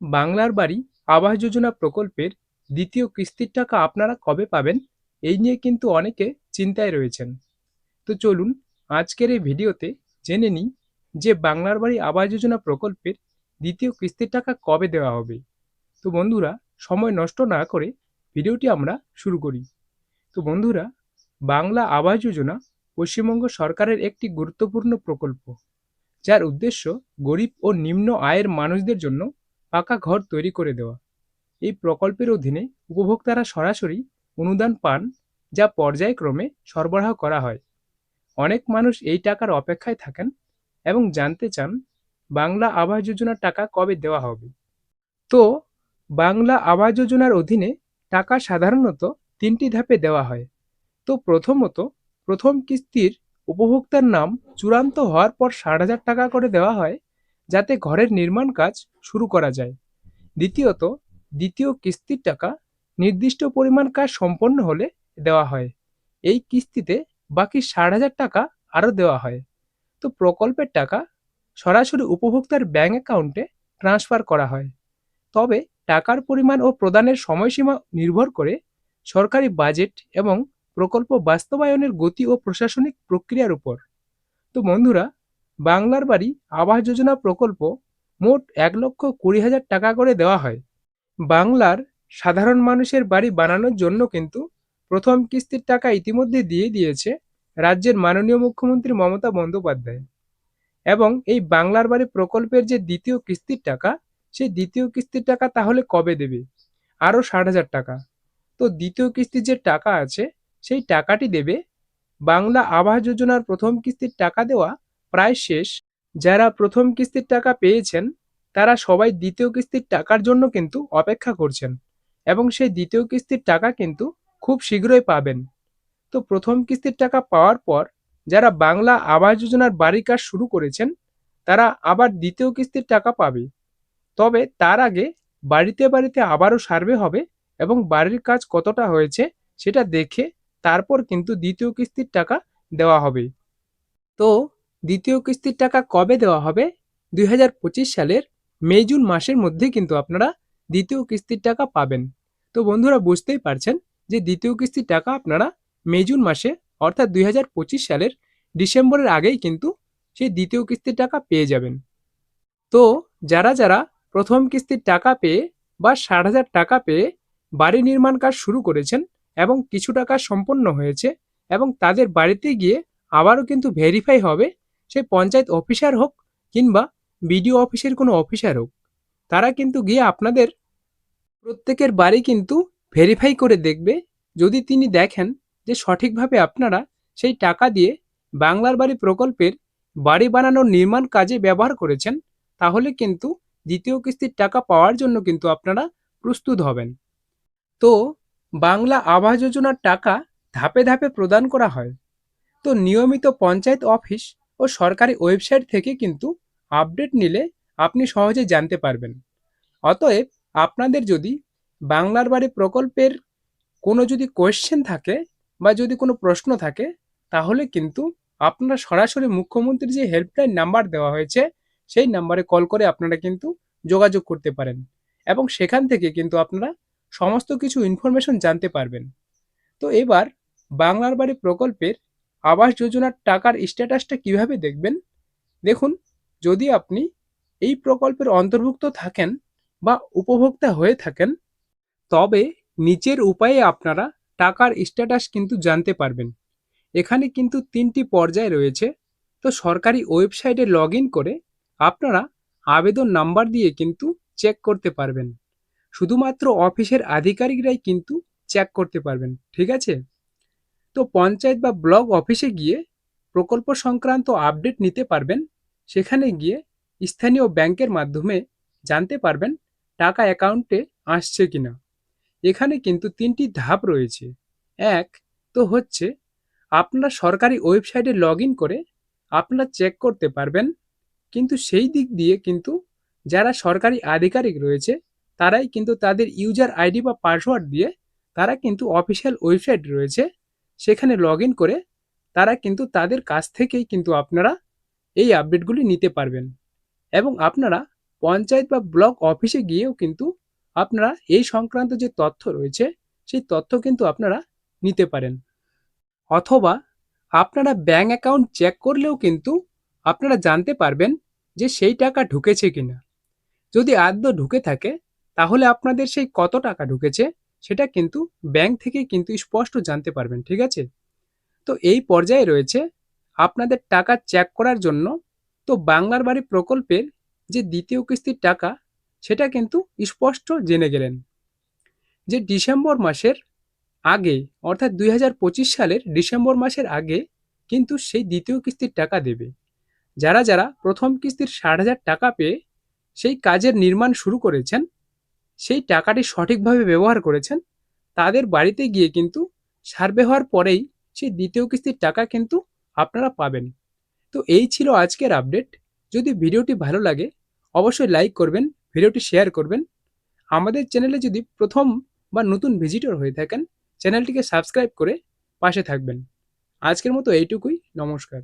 বাংলার বাড়ি আবাস যোজনা প্রকল্পের দ্বিতীয় কিস্তির টাকা আপনারা কবে পাবেন? এই নিয়ে কিন্তু অনেকে চিন্তায় রয়েছেন। তো চলুন আজকের এই ভিডিওতে জেনে নিই যে বাংলার বাড়ি আবাস যোজনা প্রকল্পের দ্বিতীয় কিস্তির টাকা কবে দেওয়া হবে। তো বন্ধুরা, সময় নষ্ট না করে ভিডিওটি আমরা শুরু করি। তো বন্ধুরা, বাংলা আবাস যোজনা পশ্চিমবঙ্গ সরকারের একটি গুরুত্বপূর্ণ প্রকল্প, যার উদ্দেশ্য গরিব ও নিম্ন আয়ের মানুষদের জন্য পাকা ঘর তৈরি করে দেওয়া। এই প্রকল্পের অধীনে উপভোক্তারা সরাসরি অনুদান পান, যা পর্যায়ক্রমে সরবরাহ করা হয়। অনেক মানুষ এই টাকার অপেক্ষায় থাকেন এবং জানতে চান, বাংলা আবাস যোজনার টাকা কবে দেওয়া হবে। তো, বাংলা আবাস যোজনার অধীনে টাকা সাধারণত তিনটি ধাপে দেওয়া হয়। তো, প্রথমত, প্রথম কিস্তির উপভোক্তার নাম চূড়ান্ত হওয়ার পর ষাট হাজার টাকা করে দেওয়া হয়। যাতে ঘরের নির্মাণ কাজ শুরু করা যায়। দ্বিতীয়ত, দ্বিতীয় কিস্তির টাকা নির্দিষ্ট পরিমাণ কাজ সম্পন্ন হলে দেওয়া হয়। এই কিস্তিতে বাকি ষাট হাজার টাকা আরও দেওয়া হয়। তো প্রকল্পের টাকা সরাসরি উপভোক্তার ব্যাঙ্ক অ্যাকাউন্টে ট্রান্সফার করা হয়। তবে টাকার পরিমাণ ও প্রদানের সময়সীমা নির্ভর করে সরকারি বাজেট এবং প্রকল্প বাস্তবায়নের গতি ও প্রশাসনিক প্রক্রিয়ার উপর। তো বন্ধুরা বাংলার বাড়ি আবাস যোজনা প্রকল্প মোট এক লক্ষ কুড়ি হাজার টাকা করে দেওয়া হয়। বাংলার সাধারণ মানুষের বাড়ি বানানোর জন্য কিন্তু প্রথম কিস্তির টাকা ইতিমধ্যে দিয়ে দিয়েছে রাজ্যের মাননীয় মুখ্যমন্ত্রী মমতা বন্দ্যোপাধ্যায়। এবং এই বাংলার বাড়ি প্রকল্পের যে দ্বিতীয় কিস্তির টাকা, সেই দ্বিতীয় কিস্তির টাকা তাহলে কবে দেবে? আরও ষাট হাজার টাকা। তো দ্বিতীয় কিস্তির যে টাকা আছে, সেই টাকাটি দেবে বাংলা আবাস যোজনার প্রথম কিস্তির টাকা দেওয়া প্রায় শেষ। যারা প্রথম কিস্তির টাকা পেয়েছেন, তারা সবাই দ্বিতীয় কিস্তির টাকার জন্য কিন্তু অপেক্ষা করছেন এবং সেই দ্বিতীয় কিস্তির টাকা কিন্তু খুব শীঘ্রই পাবেন। তো প্রথম কিস্তির টাকা পাওয়ার পর যারা বাংলা আবাস যোজনার বাড়ি কাজ শুরু করেছেন, তারা আবার দ্বিতীয় কিস্তির টাকা পাবে। তবে তার আগে বাড়িতে বাড়িতে আবারও সার্ভে হবে এবং বাড়ির কাজ কতটা হয়েছে সেটা দেখে তারপর কিন্তু দ্বিতীয় কিস্তির টাকা দেওয়া হবে। তো দ্বিতীয় কিস্তির টাকা কবে দেওয়া হবে? দুই হাজার পঁচিশ সালের মে, জুন মাসের মধ্যে কিন্তু আপনারা দ্বিতীয় কিস্তির টাকা পাবেন। তো বন্ধুরা বুঝতেই পারছেন যে দ্বিতীয় কিস্তির টাকা আপনারা মে, জুন মাসে অর্থাৎ দু হাজার পঁচিশ সালের ডিসেম্বরের আগেই কিন্তু সেই দ্বিতীয় কিস্তির টাকা পেয়ে যাবেন। তো যারা যারা প্রথম কিস্তির টাকা পেয়ে বা ষাট হাজার টাকা পেয়ে বাড়ি নির্মাণ কাজ শুরু করেছেন এবং কিছু টাকা সম্পন্ন হয়েছে এবং তাদের বাড়িতে গিয়ে আবারও কিন্তু ভেরিফাই হবে সে পঞ্চায়েত অফিসার হোক কিংবা বিডিও অফিসের কোনো অফিসার হোক, তারা কিন্তু গিয়ে আপনাদের প্রত্যেকের বাড়ি কিন্তু ভেরিফাই করে দেখবে। যদি তিনি দেখেন যে সঠিকভাবে আপনারা সেই টাকা দিয়ে বাংলার বাড়ি প্রকল্পের বাড়ি বানানোর নির্মাণ কাজে ব্যবহার করেছেন, তাহলে কিন্তু দ্বিতীয় কিস্তির টাকা পাওয়ার জন্য কিন্তু আপনারা প্রস্তুত হবেন। তো বাংলা আবাস যোজনার টাকা ধাপে ধাপে প্রদান করা হয়। তো নিয়মিত পঞ্চায়েত অফিস ও সরকারি ওয়েবসাইট থেকে কিন্তু আপডেট নিলে আপনি সহজে জানতে পারবেন। অতএব আপনাদের যদি বাংলার বাড়ি প্রকল্পের কোনো যদি কোয়েশ্চেন থাকে বা যদি কোনো প্রশ্ন থাকে, তাহলে কিন্তু আপনারা সরাসরি মুখ্যমন্ত্রীর যে হেল্পলাইন নাম্বার দেওয়া হয়েছে, সেই নাম্বারে কল করে আপনারা কিন্তু যোগাযোগ করতে পারেন এবং সেখান থেকে কিন্তু আপনারা সমস্ত কিছু ইনফরমেশন জানতে পারবেন। তো এবার বাংলার বাড়ি প্রকল্পের আবাস যোজনার টাকার স্ট্যাটাসটা কীভাবে দেখবেন? দেখুন, যদি আপনি এই প্রকল্পের অন্তর্ভুক্ত থাকেন বা উপভোক্তা হয়ে থাকেন, তবে নিচের উপায়ে আপনারা টাকার স্ট্যাটাস কিন্তু জানতে পারবেন। এখানে কিন্তু তিনটি পর্যায় রয়েছে। তো সরকারি ওয়েবসাইটে লগ করে আপনারা আবেদন নাম্বার দিয়ে কিন্তু চেক করতে পারবেন। শুধুমাত্র অফিসের আধিকারিকরাই কিন্তু চেক করতে পারবেন, ঠিক আছে? তো পঞ্চায়েত বা ব্লক অফিসে গিয়ে প্রকল্প সংক্রান্ত আপডেট নিতে পারবেন। সেখানে গিয়ে স্থানীয় ব্যাংকের মাধ্যমে জানতে পারবেন টাকা অ্যাকাউন্টে আসছে কিনা। এখানে কিন্তু তিনটি ধাপ রয়েছে। এক, তো হচ্ছে আপনারা সরকারি ওয়েবসাইটে লগ করে আপনারা চেক করতে পারবেন। কিন্তু সেই দিক দিয়ে কিন্তু যারা সরকারি আধিকারিক রয়েছে, তারাই কিন্তু তাদের ইউজার আইডি বা পাসওয়ার্ড দিয়ে তারা কিন্তু অফিসিয়াল ওয়েবসাইট রয়েছে সেখানে লগ করে তারা কিন্তু তাদের কাছ থেকেই কিন্তু আপনারা এই আপডেটগুলি নিতে পারবেন। এবং আপনারা পঞ্চায়েত বা ব্লক অফিসে গিয়েও কিন্তু আপনারা এই সংক্রান্ত যে তথ্য রয়েছে, সেই তথ্য কিন্তু আপনারা নিতে পারেন। অথবা আপনারা ব্যাঙ্ক অ্যাকাউন্ট চেক করলেও কিন্তু আপনারা জানতে পারবেন যে সেই টাকা ঢুকেছে কিনা। যদি আদ্য ঢুকে থাকে, তাহলে আপনাদের সেই কত টাকা ঢুকেছে সেটা কিন্তু ব্যাংক থেকে কিন্তু স্পষ্ট জানতে পারবেন, ঠিক আছে? তো এই পর্যায়ে রয়েছে, আপনাদের টাকা চেক করার জন্য তো বাংলার বাড়ি প্রকল্পের যে দ্বিতীয় কিস্তির টাকা, সেটা কিন্তু স্পষ্ট জেনে গেলেন। যে ডিসেম্বর মাসের আগে, অর্থাৎ দুই হাজার পঁচিশ সালের ডিসেম্বর মাসের আগে কিন্তু সেই দ্বিতীয় কিস্তির টাকা দেবে। যারা যারা প্রথম কিস্তির ষাট হাজার টাকা পেয়ে সেই কাজের নির্মাণ শুরু করেছেন সেই টাকাটি সঠিকভাবে ব্যবহার করেছেন, তাদের বাড়িতে গিয়ে কিন্তু সার্ভে হওয়ার পরেই সেই দ্বিতীয় কিস্তির টাকা কিন্তু আপনারা পাবেন। তো এই ছিল আজকের আপডেট। যদি ভিডিওটি ভালো লাগে, অবশ্যই লাইক করবেন, ভিডিওটি শেয়ার করবেন। আমাদের চ্যানেলে যদি প্রথম বা নতুন ভিজিটর হয়ে থাকেন, চ্যানেলটিকে সাবস্ক্রাইব করে পাশে থাকবেন। আজকের মতো এইটুকুই, নমস্কার।